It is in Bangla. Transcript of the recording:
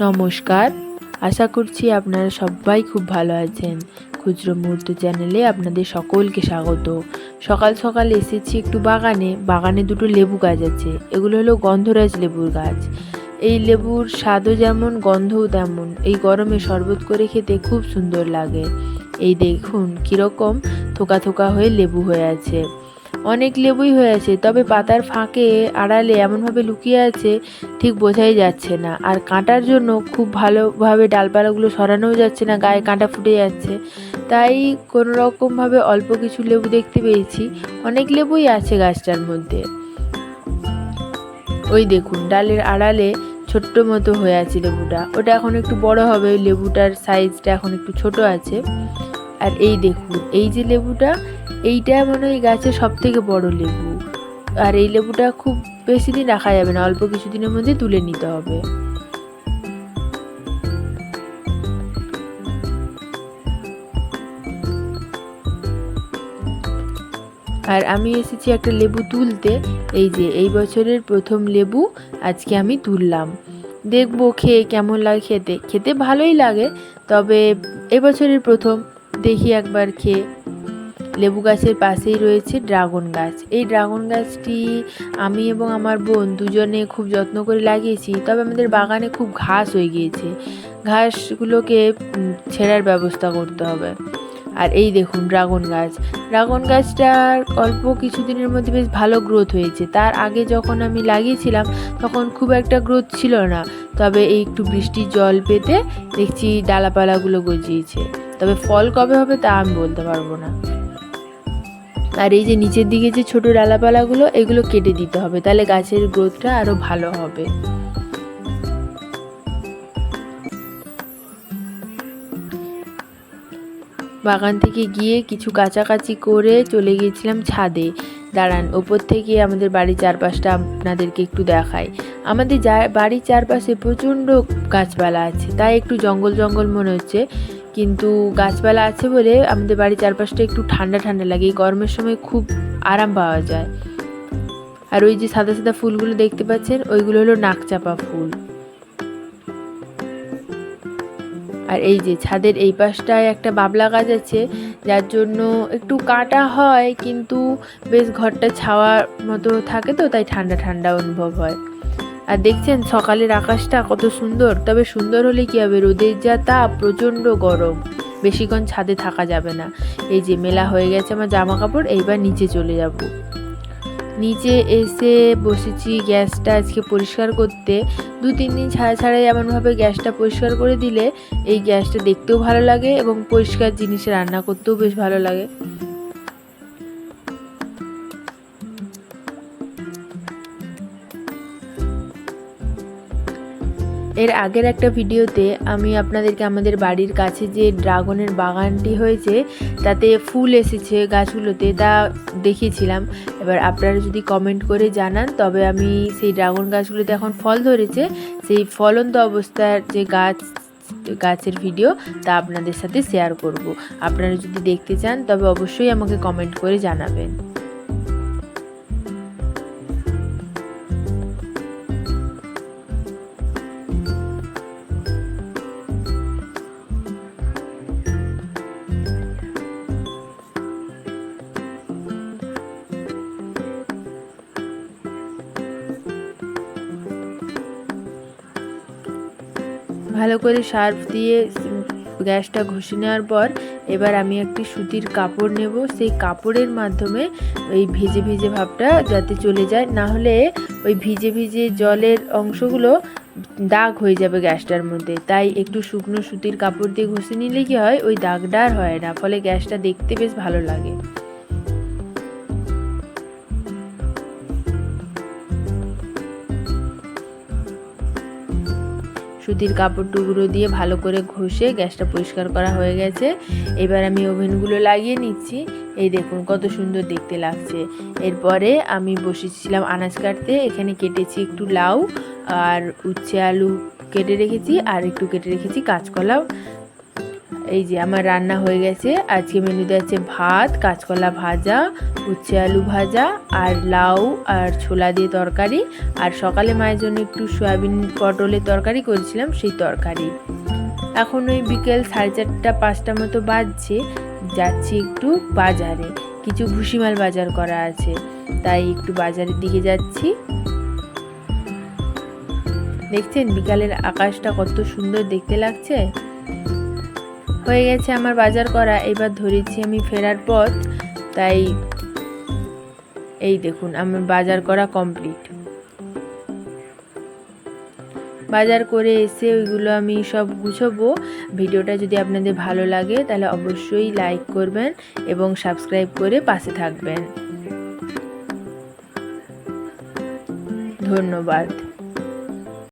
নমস্কার। আশা করছি আপনারা সবাই খুব ভালো আছেন। খুচরো মুহূর্ত চ্যানেলে আপনাদের সকলকে স্বাগত। সকাল সকাল এসেছি একটু বাগানে। বাগানে দুটো লেবু গাছ আছে। এগুলো হলো গন্ধরাজ লেবুর গাছ। এই লেবুর স্বাদও যেমন, গন্ধও তেমন। এই গরমে শরবত করে খেতে খুব সুন্দর লাগে। এই দেখুন, কীরকম থোকা থোকা হয়ে লেবু হয়ে আছে। অনেক লেবুই হয়ে আছে, তবে পাতার ফাঁকে আড়ালে এমনভাবে লুকিয়ে আছে, ঠিক বোঝাই যাচ্ছে না। আর কাঁটার জন্য খুব ভালোভাবে ডালপালাগুলো সরানোও যাচ্ছে না, গায়ে কাঁটা ফুটে যাচ্ছে। তাই কোনো রকমভাবে অল্প কিছু লেবু দেখতে পেয়েছি। অনেক লেবুই আছে গাছটার মধ্যে। ওই দেখুন, ডালের আড়ালে ছোট্ট মতো হয়ে আছে লেবুটা। ওটা এখন একটু বড় হবে, লেবুটার সাইজটা এখন একটু ছোট আছে। আর এই দেখুন, এই যে লেবুটা এইটা মনে হয় গাছের সব থেকে বড় লেবু। আর এই লেবুটা খুব বেশি দিন রাখা যাবে না, অল্প কিছুদিনের মধ্যে তুলে নিতে হবে। আর আমি এসেছি একটা লেবু তুলতে, এই যে এই বছরের প্রথম লেবু আজকে আমি তুললাম। দেখব খেয়ে কেমন লাগে খেতে। খেতে ভালোই লাগে, তবে এবছরের প্রথম দেখি একবার খেয়ে। লেবু গাছের পাশেই রয়েছে ড্রাগন গাছ। এই ড্রাগন গাছটি আমি এবং আমার বোন দুজনে খুব যত্ন করে লাগিয়েছি, তবে আমাদের বাগানে খুব ঘাস হয়ে গিয়েছে। ঘাসগুলোকে ছেঁড়ার ব্যবস্থা করতে হবে। আর এই দেখুন ড্রাগন গাছ। ড্রাগন গাছটার অল্প কিছুদিনের মধ্যে বেশ ভালো গ্রোথ হয়েছে। তার আগে যখন আমি লাগিয়েছিলাম, তখন খুব একটা গ্রোথ ছিল না। তবে এই একটু বৃষ্টির জল পেতে দেখছি ডালাপালাগুলো গজিয়েছে। তবে ফল কবে হবে তা আমি বলতে পারব না। আর এই যে নিচের দিকে যে ছোট ডালাপালাগুলো, এগুলো কেটে দিতে হবে। তাহলে গাছের গ্রোথটা আরও ভালো হবে। বাগান থেকে গিয়ে কিছু কাচাকাচি করে চলে গিয়েছিলাম ছাদে। দাঁড়ান, ওপর থেকে আমাদের বাড়ির চারপাশটা আপনাদেরকে একটু দেখাই। আমাদের যা বাড়ির চারপাশে প্রচণ্ড গাছপালা আছে। তাই একটু জঙ্গল জঙ্গল মনে হচ্ছে। কিন্তু গাছপালা আছে বলে আমাদের বাড়ির চারপাশটা একটু ঠান্ডা ঠান্ডা লাগে। এই গরমের সময় খুব আরাম পাওয়া যায়। আর ওই যে সাদা সাদা ফুলগুলো দেখতে পাচ্ছেন, ওইগুলো হলো নাকচাপা ফুল। আর এই যে ছাদের এই পাশটায় একটা বাবলা গাছ আছে, যার জন্য একটু কাটা হয়, কিন্তু বেশ ঘরটা ছাওয়ার মতো থাকে তো, তাই ঠান্ডা ঠান্ডা অনুভব হয়। আর দেখছেন সকালের আকাশটা কত সুন্দর। তবে সুন্দর হলে কী হবে? রোদের যা তাপ প্রচণ্ড গরম। বেশিক্ষণ ছাদে থাকা যাবে না। এই যে মেলা হয়ে গেছে আমার জামা কাপড় এইবার নিচে চলে যাব। নিচে এসে বসেছি গ্যাসটা আজকে পরিষ্কার করতে। দু তিন দিন ছাড়া ছাড়াই এমনভাবে গ্যাসটা পরিষ্কার করে দিলে এই গ্যাসটা দেখতেও ভালো লাগে এবং পরিষ্কার জিনিসে রান্না করতেও বেশ ভালো লাগে। এর আগের একটা ভিডিওতে আমি আপনাদেরকে আমাদের বাড়ির কাছে যে ড্রাগনের বাগানটি হয়েছে, তাতে ফুল এসেছে গাছগুলোতে, তা দেখিয়েছিলাম। এবার আপনারা যদি কমেন্ট করে জানান, তবে আমি সেই ড্রাগন গাছগুলোতে এখন ফল ধরেছে। সেই ফলন্ত অবস্থার যে গাছ, গাছের ভিডিও, তা আপনাদের সাথে শেয়ার করব। আপনারা যদি দেখতে চান, তবে অবশ্যই আমাকে কমেন্ট করে জানাবেন। ভালো করে সার্ফ দিয়ে গ্যাসটা ঘষে নেওয়ার পর এবার আমি একটি সুতির কাপড় নেব। সেই কাপড়ের মাধ্যমে ওই ভিজে ভিজে ভাবটা যাতে চলে যায়। না হলে ওই ভিজে ভিজে জলের অংশগুলো দাগ হয়ে যাবে গ্যাসটার মধ্যে। তাই একটু শুকনো সুতির কাপড় দিয়ে ঘষে নিলে কি হয়? ওই দাগটা আর হয় না। ফলে গ্যাসটা দেখতে বেশ ভালো লাগে। সুতির কাপড় টুকরো দিয়ে ভালো করে ঘষে গ্যাসটা পরিষ্কার করা হয়ে গেছে। এবার আমি ওভেনগুলো লাগিয়ে নিচ্ছি। এই দেখুন, কত সুন্দর দেখতে লাগছে। এরপরে আমি বসেছিলাম আনাজ কাটতে। এখানে কেটেছি একটু লাউ আর উচ্ছে আলু কেটে রেখেছি আর একটু কেটে রেখেছি কাঁচকলাও। এই যে আমার রান্না হয়ে গেছে। আজকে মেনুতে আছে ভাত, কাঁচকলা ভাজা, উচ্ছে আলু ভাজা, আর লাউ আর ছোলা দিয়ে তরকারি। আর সকালে মায়ের জন্য একটু সয়াবিন পটলের তরকারি করেছিলাম, সেই তরকারি। এখন ওই বিকেল সাড়ে চারটা, পাঁচটা মতো বাজছে। যাচ্ছি একটু বাজারে। কিছু ভুসিমাল বাজার করা আছে। তাই একটু বাজারের দিকে যাচ্ছি। দেখছেন বিকালের আকাশটা কত সুন্দর দেখতে লাগছে? হয়ে গেছে আমার বাজার করা। এবার ধরেছি আমি ফেরার পথ। তাই এই দেখুন, আমার বাজার করা কমপ্লিট বাজার করে এসে ওইগুলো আমি সব গুছবো। ভিডিওটা যদি আপনাদের ভালো লাগে, তাহলে অবশ্যই লাইক করবেন এবং সাবস্ক্রাইব করে পাশে থাকবেন। ধন্যবাদ।